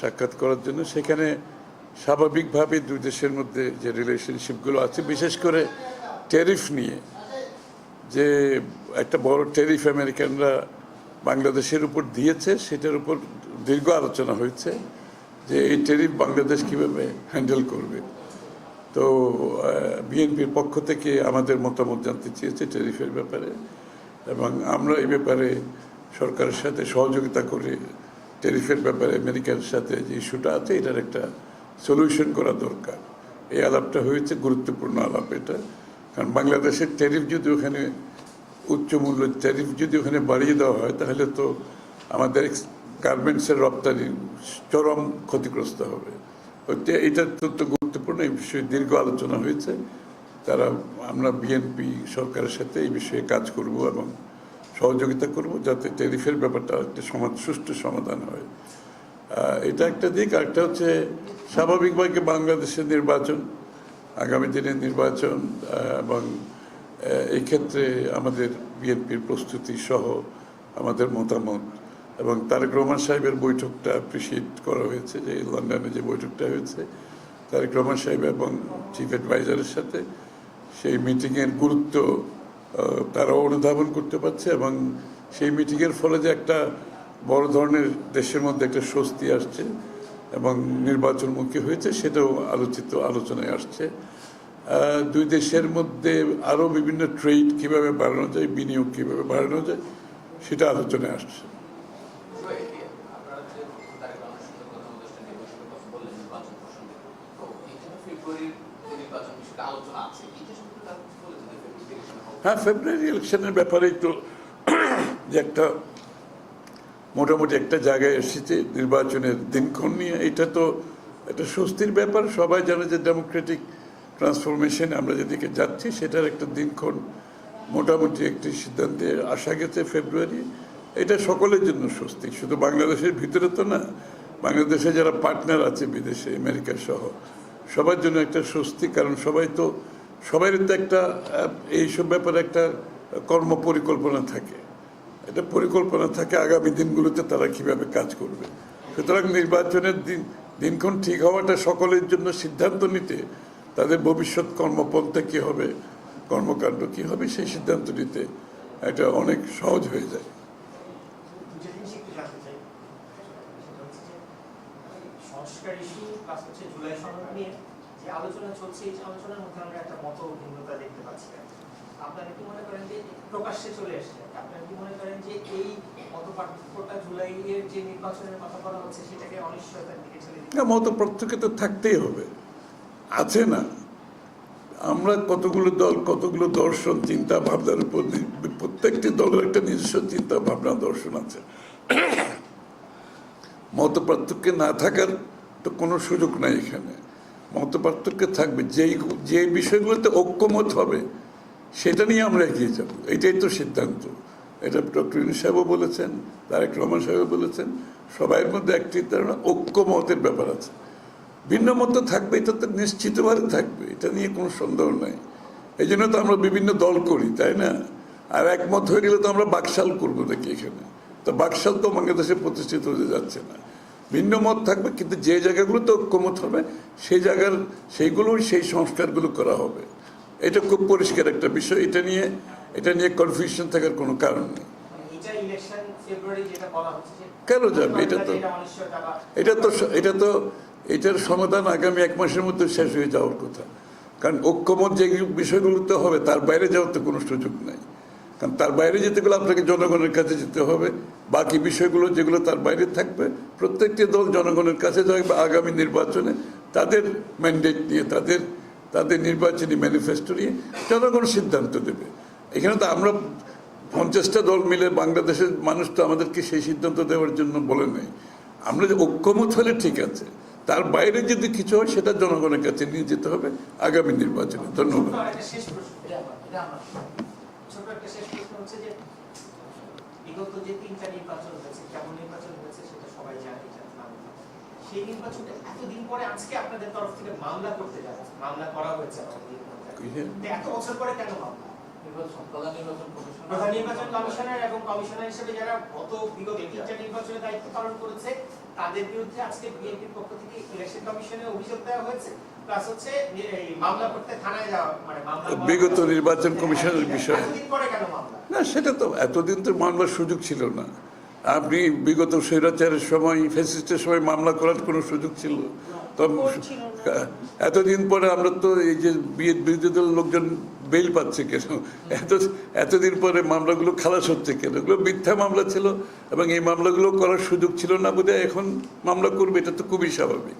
সাক্ষাৎ করার জন্য। সেখানে স্বাভাবিকভাবে দুই দেশের মধ্যে যে রিলেশনশিপগুলো আছে, বিশেষ করে ট্যারিফ নিয়ে, যে একটা বড় ট্যারিফ আমেরিকানরা বাংলাদেশের উপর দিয়েছে, সেটার উপর দীর্ঘ আলোচনা হয়েছে, যে এই ট্যারিফ বাংলাদেশ কীভাবে হ্যান্ডেল করবে। তো বিএনপির পক্ষ থেকে আমাদের মতামত জানতে চেয়েছে ট্যারিফের ব্যাপারে, এবং আমরা এই ব্যাপারে সরকারের সাথে সহযোগিতা করে ট্যারিফের ব্যাপারে আমেরিকার সাথে যে ইস্যুটা আছে, এটার একটা সলিউশন করা দরকার। এই আলাপটা হয়েছে, গুরুত্বপূর্ণ আলাপ এটা। কারণ বাংলাদেশের ট্যারিফ যদি ওখানে, উচ্চ মূল্যের ট্যারিফ যদি ওখানে বাড়িয়ে দেওয়া হয়, তাহলে তো আমাদের গার্মেন্টসের রপ্তানি চরম ক্ষতিগ্রস্ত হবে। এটা অত্যন্ত গুরুত্বপূর্ণ, এই বিষয়ে দীর্ঘ আলোচনা হয়েছে। তারা, আমরা বিএনপি সরকারের সাথে এই বিষয়ে কাজ করব এবং সহযোগিতা করব যাতে টেরিফের ব্যাপারটা একটা সমাজ সুষ্ঠু সমাধান হয়। এটা একটা দিক। আরেকটা হচ্ছে স্বাভাবিকভাবে বাংলাদেশের নির্বাচন, আগামী দিনের নির্বাচন এবং এক্ষেত্রে আমাদের বিএনপির প্রস্তুতি সহ আমাদের মতামত এবং তারেক রহমান সাহেবের বৈঠকটা অ্যাপ্রিসিয়েট করা হয়েছে যে লন্ডনে যে বৈঠকটা হয়েছে। তারেক রহমান সাহেব এবং চিফ অ্যাডভাইজারের সাথে সেই মিটিংয়ের গুরুত্ব তারাও অনুধাবন করতে পারছে এবং সেই মিটিংয়ের ফলে যে একটা বড় ধরনের দেশের মধ্যে একটা স্বস্তি আসছে এবং নির্বাচনমুখী হয়েছে সেটাও আলোচিত, আলোচনায় আসছে। দুই দেশের মধ্যে আরও বিভিন্ন ট্রেড কীভাবে বাড়ানো যায়, বিনিয়োগ কীভাবে বাড়ানো যায়, সেটা আলোচনায় আসছে। আলোচনা আছে এটা সম্পর্কে তারা কিছু বলেছেন যে ফেব্রুয়ারি ইলেকশন হবে হ্যাঁ ফেব্রুয়ারি ইলেকশনের ব্যাপারে একটু যে একটা মোটামুটি একটা জায়গায় এসেছে নির্বাচনের দিনক্ষণ নিয়ে। এটা তো একটা স্বস্তির ব্যাপার। সবাই জানে যে ডেমোক্রেটিক ট্রান্সফরমেশন আমরা যেদিকে যাচ্ছি, সেটার একটা দিনক্ষণ মোটামুটি একটি সিদ্ধান্তে আসা গেছে ফেব্রুয়ারি এটা সকলের জন্য স্বস্তি। শুধু বাংলাদেশের ভিতরে তো না, বাংলাদেশে যারা পার্টনার আছে বিদেশে, আমেরিকা সহ, সবার জন্য একটা স্বস্তি। কারণ সবাই তো সবারই তো একটা এইসব ব্যাপারে একটা কর্ম পরিকল্পনা থাকে। এটা পরিকল্পনা থাকে আগামী দিনগুলোতে তারা কীভাবে কাজ করবে। সুতরাং নির্বাচনের দিন, দিনক্ষণ ঠিক হওয়াটা সকলের জন্য সিদ্ধান্ত নিতে তাদের ভবিষ্যৎ কর্মপন্থা কী হবে, কর্মকাণ্ড কী হবে, সেই সিদ্ধান্ত নিতে এটা অনেক সহজ হয়ে যায়। যে আলোচনা চলছে, এই আলোচনার মধ্যে আমরা একটা মত ভিন্নতা দেখতে পাচ্ছি। আপনারা কি মনে করেন যে প্রকাশ্যে চলে এসছে? আপনারা কি মনে করেন যে এই মত পার্থক্যটা জুলাইয়ের যে নির্বাচনের কথা বলা হচ্ছে, সেটাকে অনিশ্চয়তার দিকে দিচ্ছে? না মত পার্থক্য তো থাকতেই হবে। আছে না? আমরা কতগুলো দল, কতগুলো দর্শন চিন্তা ভাবনার উপর প্রত্যেকটি দলের একটা নিজস্ব চিন্তা ভাবনা দর্শন আছে। মত পার্থক্য না থাকার তো কোনো সুযোগ নাই এখানে। মত পার্থক্য থাকবে। যেই, যে বিষয়গুলোতে ঐক্যমত হবে, সেটা নিয়ে আমরা এগিয়ে যাব। এটাই তো সিদ্ধান্ত। এটা ডক্টর ইউনুস সাহেবও বলেছেন, তারেক রহমান সাহেবও বলেছেন, সবাইয়ের মধ্যে একটি ধারণা ঐক্যমতের ব্যাপার আছে। ভিন্ন মত থাকবে, এটা তো নিশ্চিতভাবে থাকবে, এটা নিয়ে কোনো সন্দেহ নাই। এই জন্য তো আমরা বিভিন্ন দল করি, তাই না? আর একমত হয়ে গেলে তো আমরা বাকশাল করব নাকি এখানে? তো বাকশাল তো বাংলাদেশে প্রতিষ্ঠিত হতে যাচ্ছে না। ভিন্ন মত থাকবে কিন্তু যে জায়গাগুলোতে ঐক্যমত হবে সেই জায়গার সেইগুলো সেই সংস্কারগুলো করা হবে। এটা খুব পরিষ্কার একটা বিষয় এটা নিয়ে এটা নিয়ে কনফিউশন থাকার কোনো কারণ নেই। কেন যাবে? এটা তো- এটা এটা তো এটা তো এটার সমাধান আগামী এক মাসের মধ্যে শেষ হয়ে যাওয়ার কথা। কারণ ঐক্যমত যে বিষয়গুলোতে হবে তার বাইরে যাওয়ার তো কোনো সুযোগ নাই। কারণ তার বাইরে যেতে গেলে আপনাকে জনগণের কাছে যেতে হবে। বাকি বিষয়গুলো যেগুলো তার বাইরে থাকবে, প্রত্যেকটি দল জনগণের কাছে যাবে বা আগামী নির্বাচনে। তাদের ম্যান্ডেট নিয়ে, তাদের তাদের নির্বাচনী ম্যানিফেস্টো নিয়ে জনগণ সিদ্ধান্ত দেবে। এখানে তো আমরা পঞ্চাশটা দল মিলে বাংলাদেশের মানুষ তো আমাদেরকে সেই সিদ্ধান্ত দেওয়ার জন্য বলে নেই। আমরা যে ঐক্যমত হলে ঠিক আছে। তার বাইরে যদি কিছু হয়, সেটা জনগণের কাছে নিয়ে যেতে হবে আগামী নির্বাচনে। ধন্যবাদ। ছোট একটা শেষ প্রশ্ন হচ্ছে যে বিগত যে তিনটা নির্বাচন হয়েছে কেমন নির্বাচন হয়েছে সেটা সবাই জানে সেই নির্বাচনটা এতদিন পরে আজকে আপনাদের তরফ থেকে মামলা করতে যাচ্ছে মামলা করা হয়েছে এত বছর পরে কেন মামলা? প্রধান নির্বাচন কমিশনার। এবং কমিশনার হিসেবে যারা গত বিগত তিনটা নির্বাচনে দায়িত্ব পালন করেছে তাদের বিরুদ্ধে আজকে বিএনপির পক্ষ থেকে ইলেকশন কমিশনে অভিযোগ দেওয়া হয়েছে। প্লাস হচ্ছে মামলা করতে থানায় যাওয়া মানে মামলা বিগত নির্বাচন কমিশনের বিষয়ে। না সেটা তো এতদিন তো মামলার সুযোগ ছিল না। আপনি বিগত স্বৈরাচারের সময় ফেসিস্টের সময় মামলা করার কোনো সুযোগ ছিল? তো এতদিন পরে আমরা তো এই যে বিয়ে বিরোধী দলের লোকজন বেল পাচ্ছে কেন? এত এতদিন পরে মামলাগুলো খালাস হচ্ছে কেন? এগুলো মিথ্যা মামলা ছিল এবং এই মামলাগুলো করার সুযোগ ছিল না বোধহয় এখন মামলা করবে এটা তো খুবই স্বাভাবিক।